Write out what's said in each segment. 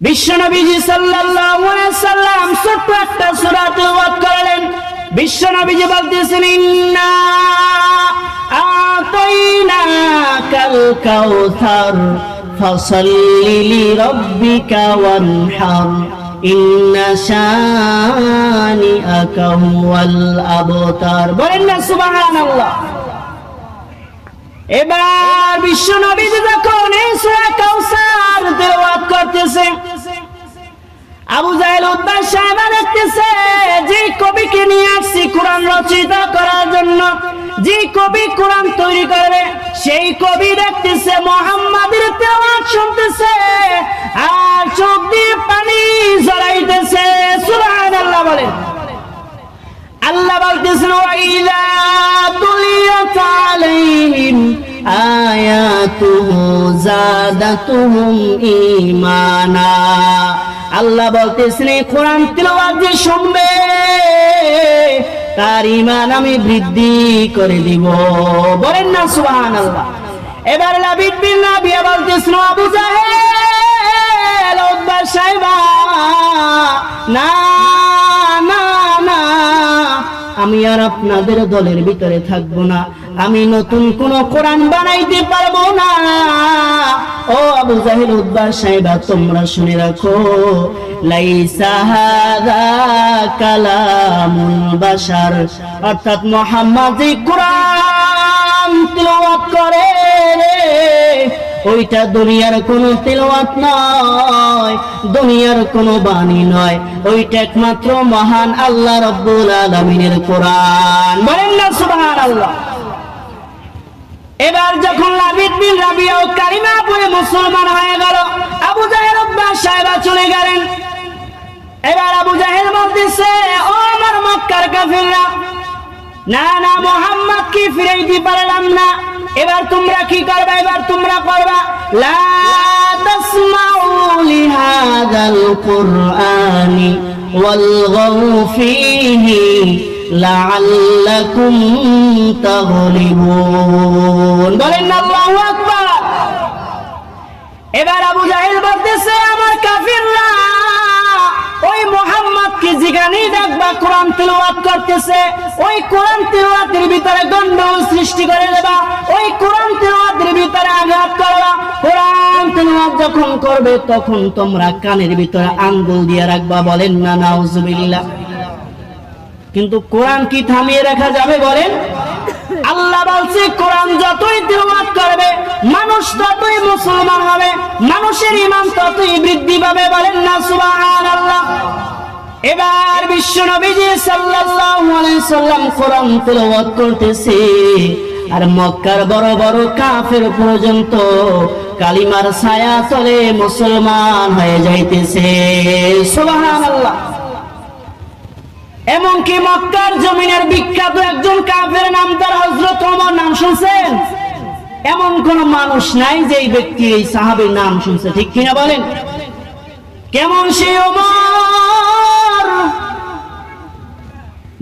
বিশ্বনবীজি সাল্লাম ছোট্ট একটা করলেন। বিশ্বনবীজি বলতেছেন আবতার। এবার বিশ্ব নবী যখন সেই কবি দেখতেছে, মোহাম্মদের তেলাওয়াত শুনতেছে, আর চোখ দিয়ে পানি জড়াইতেছে সুবহানাল্লাহ বলেন। আল্লাহ বলতেছেন, ওয়াইলা তুলিয়াত আলাইহিম আয়াতুহু জাদাতুহুম ঈমানা। আল্লাহ বলতেছেন কোরআন তিলাওয়াত যে শুনবে, তার ঈমান আমি বৃদ্ধি করে দিব। বলেন না, সুবহানাল্লাহ। এবার লাবিদ বিন নাবিয়া বলতেছেন আবু জাহেল না না না, আমি আর আপনাদের দলের ভিতরে থাকব না। আমি নতুন কোন কোরআন বানাইতে পারব না। ও আবু জাহিল উদ্বা সাহেবা, তোমরা শুনে রাখো। কালামুল বাশার। অর্থাৎ মোহাম্মদ কোরআন তিলাওয়াত করে। ওইটা দুনিয়ার কোনো তেলাওয়াত নয়, দুনিয়ার কোনো বাণী নয়। ওইটা একমাত্র মহান আল্লাহ রব্বুল আলামিনের কোরআন। বলেন না সুবহানাল্লাহ। এবার যখন লাবিদ বিন রাবিয়া কারিমা পড়ে মুসলমান হয়ে গেল, আবু জাহেল উদ্বা সাহেবা চলে গেলেন। এবার আবু জাহেল বলতেছে, ও আমার মক্কার কাফিররা, না না, মোহাম্মদ কি ফিরাইতে পারলাম না। এবার তোমরা কি করবা? এবার তোমরা করবা, লা তাসমাউ লিহাদাল কুরআনি ওয়ালগাউ ফীহি তাগলিবুন। বলেন আল্লাহু আকবার। এবার আবু জাহেল বলতেছে, আমার কাফিররা ওই দেখবা কোরআন তেলাওয়াত করতেছে, ওই কোরআন তেলাওয়াতের ভিতরে গন্ডগোল সৃষ্টি করে দেবা, ওই কোরআন তেলাওয়াতের ভিতরে আঘাত করবা কোরআন তেলাওয়াত যখন করবে, তখন তোমরা কানের ভিতরে আঙ্গুল দিয়ে রাখবা, বলেন না, নাউজুবিল্লাহ। কিন্তু কোরআন কি থামিয়ে রাখা যাবে বলেন? আল্লাহ বলছে, কোরআন যতই তেলাওয়াত করবে, মানুষ ততই মুসলমান হবে, মানুষের ইমান ততই বৃদ্ধি পাবে বলেন না, সুবহানাল্লাহ। এবার বিশ্ব নবীজি সাল্লাল্লাহু আলাইহি সাল্লাম কোরআন তেলাওয়াত করতেছে, আর মক্কার বড় বড় কাফের পর্যন্ত কালিমার ছায়া তলে মুসলমান হয়ে যাইতেছে, সুবহানাল্লাহ। এমনকি মক্কার জমিনের বিখ্যাত একজন কাফের নাম তার হজরত ওমর, নাম শুনছেন? এমন কোন মানুষ নাই যে এই ব্যক্তি, এই সাহাবের নাম শুনছে, ঠিক কিনা বলেন? কেমন সে ওমর?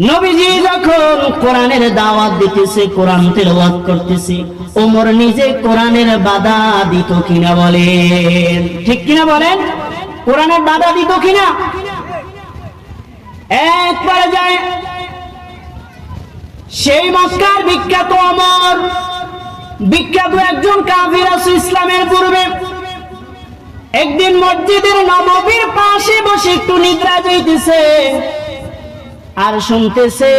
নবীজি যখন কোরআনের দাওয়াত দিতেছে, কোরআন তেলাওয়াত করতেছে, ওমর নিজে কোরআনের বাধা দিত কিনা বলেন? ঠিক কিনা বলেন? কোরআনের বাধা দিত কিনা? সেই মক্কার বিখ্যাত অমর, বিখ্যাত একজন আছে ইসলামের পূর্বে। একদিন মসজিদের পাশে বসে একটু নিদ্রা যাইতেছে আর শুনতেছে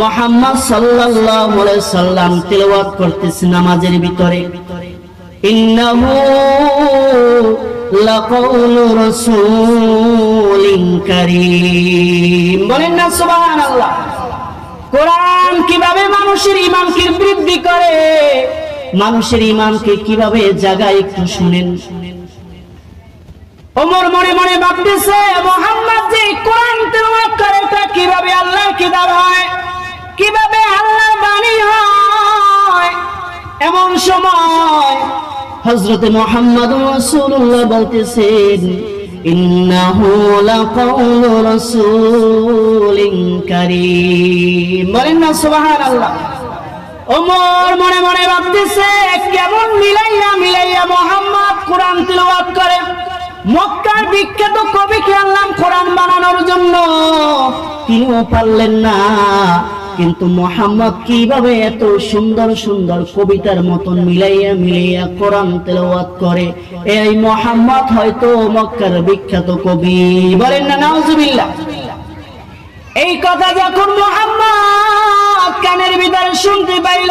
মোহাম্মদ সাল্লাল্লাহু সাল্লাম তেলাওয়াত করতেছে নামাজের ভিতরে। ইন্নাহু লাকাউলু রাসূলিন কীভাবে মানুষের ইমানকে কীভাবে মোহাম্মদ বাণী হয়? এমন সময় হযরত মুহাম্মদ রাসূলুল্লাহ বলতেছেন ইন্নাহু লাকাউলু রাসূলিন কারীম বলেন ওমর মনে মনে কেমন মিলাইয়া মিলাইয়া মোহাম্মদ কোরআন করে। মক্কার বিখ্যাত কবিকে আনলাম কোরআন বানানোর জন্য। তিনিও পারলেন না। কিন্তু মোহাম্মদ কীভাবে এত সুন্দর সুন্দর কবিতার মতন মিলাইয়া মিলাইয়া কোরআন তেলাওয়াত করে? এই মোহাম্মদ হয়তো মক্কার বিখ্যাত কবি। বলেন না, নাউজুবিল্লাহ। এই কথা যখন মোহাম্মদ কানের ভিতরে শুনতে পাইল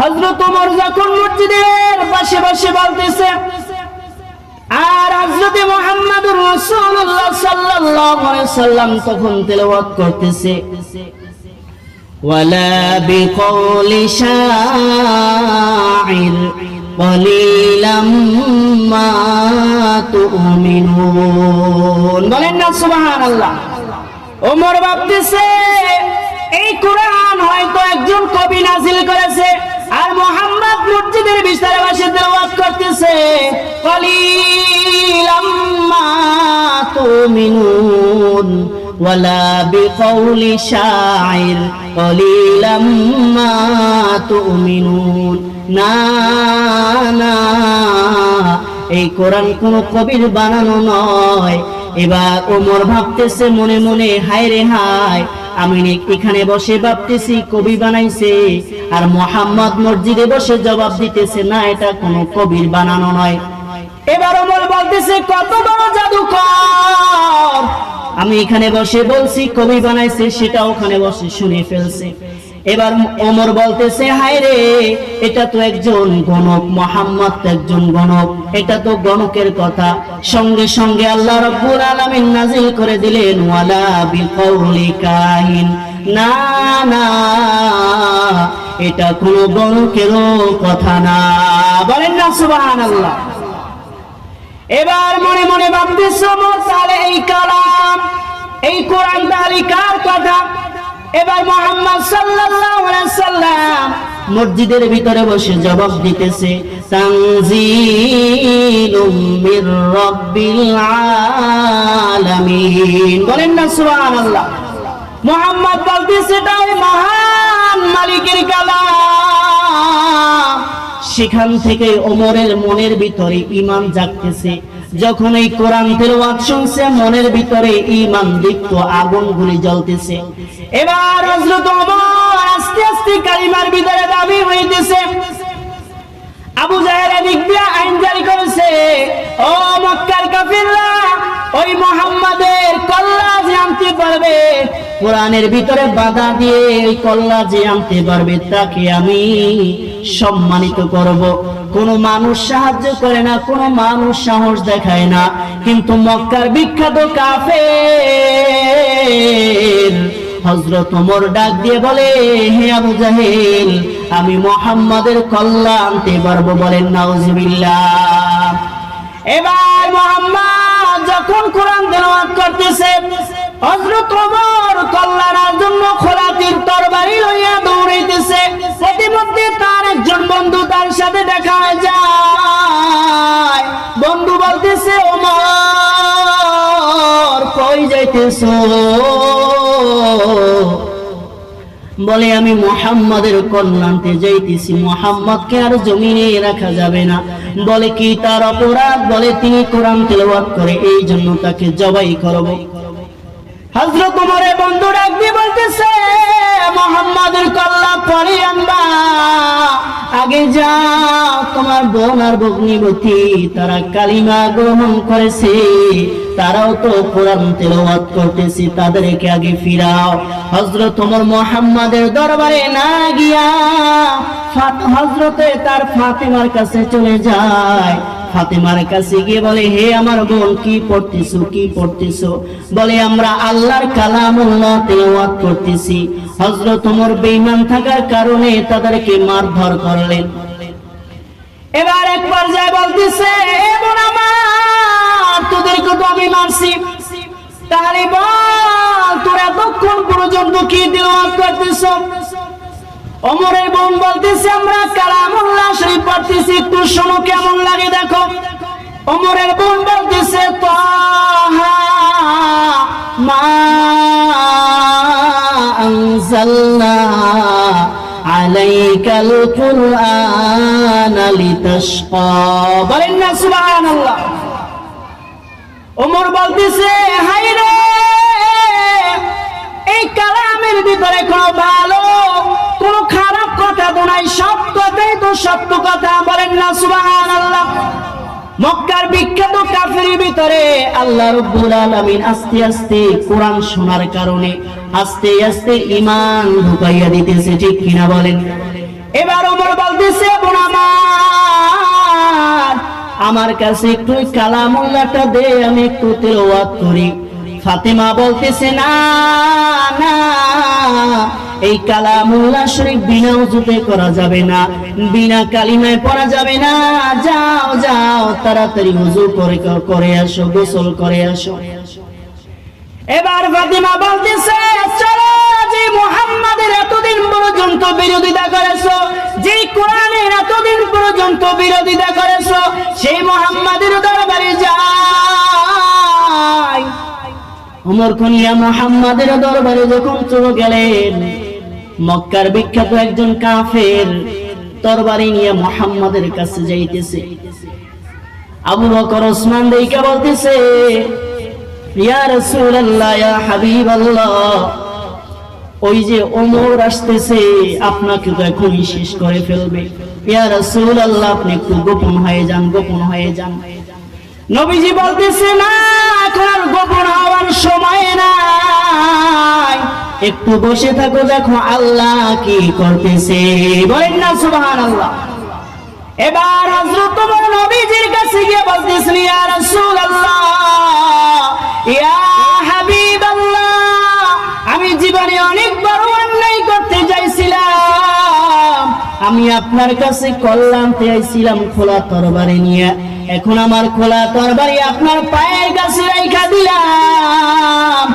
হজরত ওমর যখন মসজিদের পাশে বসে বলতেছে, আর হযরত মুহাম্মদুর রাসূলুল্লাহ সাল্লাল্লাহু আলাইহি সাল্লাম তখন তেলাওয়াত করতেছে। ওয়ালা বিকৌলি শাইর قليلا ما تؤمنون বলেন না সুবহানাল্লাহ ওমর ভাবতেছে এই কোরআন হয়তো একজন কবি নাজিল করেছে আর মোহাম্মদ মসজিদের বিস্তারে বসে তেলাওয়াত করতেছে قليلا ما تؤمنون ولا بقول شاعر قليلا ما تؤمنون না না এই কোরআন কোন কবির বানানো নয় এবার ওমর ভাবতেছে মনে মনে হায় রে হায় আমি নে- এখানে বসে ভাবতেছি কবি বানাইছে আর মোহাম্মদ মসজিদে বসে জবাব দিতেছে না এটা কোনো কবির বানানো নয় এবার ওমর বলতেছে কত বড় জাদুকর আমি এখানে বসে বলছি, কবি বানাইছে, সেটা ওখানে বসে শুনে ফেলছে। এবার ওমর বলতেছে, হায় রে, এটা তো একজন গণক, মোহাম্মদ একজন গণক, এটা তো গণকের কথা। সঙ্গে সঙ্গে আল্লাহ রাব্বুল আলামিন নাজিল করে দিলেন, ওয়ালা বিকৌলি কাহিন। না না, এটা কোনো গণকেরও কথা না। বলেন না, সুবহানাল্লাহ। এবার মনে মনে ভাবতেছ তাহলে এই কালাম, এই কোরআন তাহলে কার কথা। এবার মোহাম্মদ সাল্লাম মসজিদের ভিতরে বসে জবাব দিতেছে বলেন না, সুবহানাল্লাহ। মোহাম্মদ বলতেছে, তাই মহান মালিকের কালাম। সেখান থেকে ওমরের মনের ভিতরে ইমান জাগতেছে। যখন এই কোরআন তেলাওয়াত শুনছে, মনের ভিতরে ইমান দীপ্ত আগুন গুলি জ্বলতেছে। এবার হযরত ওমর আস্তে আস্তে কালিমার ভিতরে দাবি হইতেছে। আবু জাহের এদিক দিয়ে আইন জারি করেছে, ও মক্কার কাফিররা ওই মোহাম্মদের কল্লা যে আনতে পারবে, কোরআনের ভিতরে বাধা দিয়ে ওই কল্লা যে আনতে পারবে, তাকে আমি সম্মানিত করব। কোন মানুষ সাহায্য করে না, কোন মানুষ সাহস দেখায় না। কিন্তু মক্কার বিখ্যাত কাফের হজরত ওমর ডাক দিয়ে বলে, হে আবু জাহেল, আমি মোহাম্মদের কল্লা আনতে পারব বলেন, নাউজুবিল্লাহ। এবার মোহাম্মদ যখন কোরআন তেলাওয়াত করতেছে? হযরত ওমর কল্লার জন্য খোলাতির তরবারি লইয়া দৌড়াইতেছে। প্রতিমধ্যে তার একজন বন্ধু তার সাথে দেখা যায়। বন্ধু বলতেছে, ওমর, কই যাইতেছো? বলে, আমি মোহাম্মদের কল্যাণতে যাইতেছি। মোহাম্মদকে আর জমিনে রাখা যাবে না। বলে, কি তার অপরাধ? বলে, তিনি কোরআন তেলাওয়াত করে এই জন্য তাকে জবাই করব। ওমরের বন্ধু ডাক দিয়ে বলতেছে? মোহাম্মদের কল্লা পরে আগে যাও, তোমার বোন আর ভগ্নিবতী, তারা কালিমা গ্রহণ করেছে, তারাও তো কোরআন তেলাওয়াত করতেছে, তাদেরকে আগে ফিরাও। হযরত ওমর মোহাম্মদের দরবারে না গিয়া হযরতে তার ফাতেমার কাছে চলে যায়। ফাতেমার কাছে গিয়ে বলে, হে আমার বোন, কি পড়তেছো কি পড়তেছো? বলে, আমরা আল্লাহর কালামুল্লাহ করতেছি। হযরত ওমর বেঈমান থাকার কারণে তাদেরকে মারধর করলেন। এবার এক পর্যায়ে বলতেছে, এ বোন আমার তোদেরকে তো আমি মারছি। তাহলে বল, তোরা এতক্ষণ পর্যন্ত কি তেলাওয়াত করতেছ? অমরের বোন বলতেছে আমরা, কালামুল্লাহ শরীফ পড়তেছি, একটু শোনো কেমন লাগে দেখো। অমরের বোন বলতেছে হাই এই কালামের ভিতরে কোনো ভালো কথা তো সত্য কথা। বলেন না আল্লাহ মক্কার বিখ্যাত ভিতরে আল্লাহ রব্বুল আলামিন আস্তে আস্তে কোরআন শোনার কারণে আস্তে আস্তে ইমান ঢুকাইয়া দিতেছে, ঠিক কিনা বলেন? এবার ওমর বলতেছে আমার কাছে একটু ওই কালামুল্লাহটা দে, আমি একটু তেলাওয়াত করি। ফাতেমা বলতেছে, না না। এই কালামুল্লাহ শরীফ বিনা উজুতে করা যাবে না, বিনা কালিমায় পড়া যাবে না। যাও যাও, তাড়াতাড়ি উজু করে করে আসো, গোসল করে আসো। এবার ফাতিমা বলতেছে, চলো যে মুহাম্মাদের এতদিন পর্যন্ত বিরোধিতা করেছ, যে কোরআনের এতদিন পর্যন্ত বিরোধিতা করেছ, সেই মুহাম্মাদের দরবারে যাই। ওমর খনিয়া মুহাম্মাদের দরবারে যখন চলে গেলেন মক্কার বিখ্যাত একজন কাফের তরবারি নিয়ে মুহাম্মাদের কাছে যাইতেছে। আবু বকর, ওসমান দেইকা বলতেছে, ইয়া রাসূলুল্লাহ, ইয়া হাবিবাল্লাহ, ওই যে ওমর আসতেছে, আপনাকে তো এখনই শেষ করে ফেলবে। ইয়া রাসূলুল্লাহ, আপনি একটু গোপন হয়ে যান, গোপন হয়ে যান। নবীজি বলতেছে, না, এখন গোপন হওয়ার সময় নাই। একটু বসে থাকো, দেখো আল্লাহ কি করতেছে। বলেন না, সুবহানাল্লাহ। এবার হযরত ওমর নবীজির কাছে গিয়ে বলতেছেন ইয়া রাসূলুল্লাহ, ইয়া হাবিবাল্লাহ, আমি জীবনে অনেক বড় অন্যায় করতে চাইছিলাম আমি আপনার কাছে কল্যাণ চাইছিলাম খোলা তরবারি নিয়ে। এখন আমার খোলা তরবারি আপনার পায়ের কাছে রাইখা দিলাম।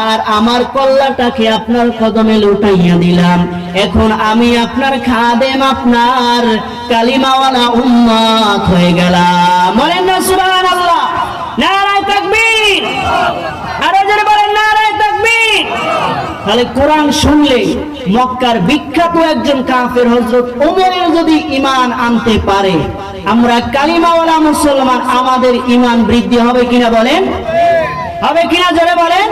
আর আমার কল্লাটাকে আপনার কদমে লুটাইয়া দিলাম। এখন আমি আপনার খাদেম, আপনার কালিমাওয়ালা উম্মত হয়ে গেলাম। বলেন না, সুবহানাল্লাহ। নারায় তাকবীর। আরও জোরে বলেন, নারায় তাকবীর। তাহলে কোরআন শুনলে মক্কার বিখ্যাত একজন কাফের হযরত ওমরের যদি ঈমান আনতে পারে আমরা কালিমাওয়ালা মুসলমান আমাদের ইমান বৃদ্ধি হবে কিনা বলেন? হবে কিনা জোরে বলেন?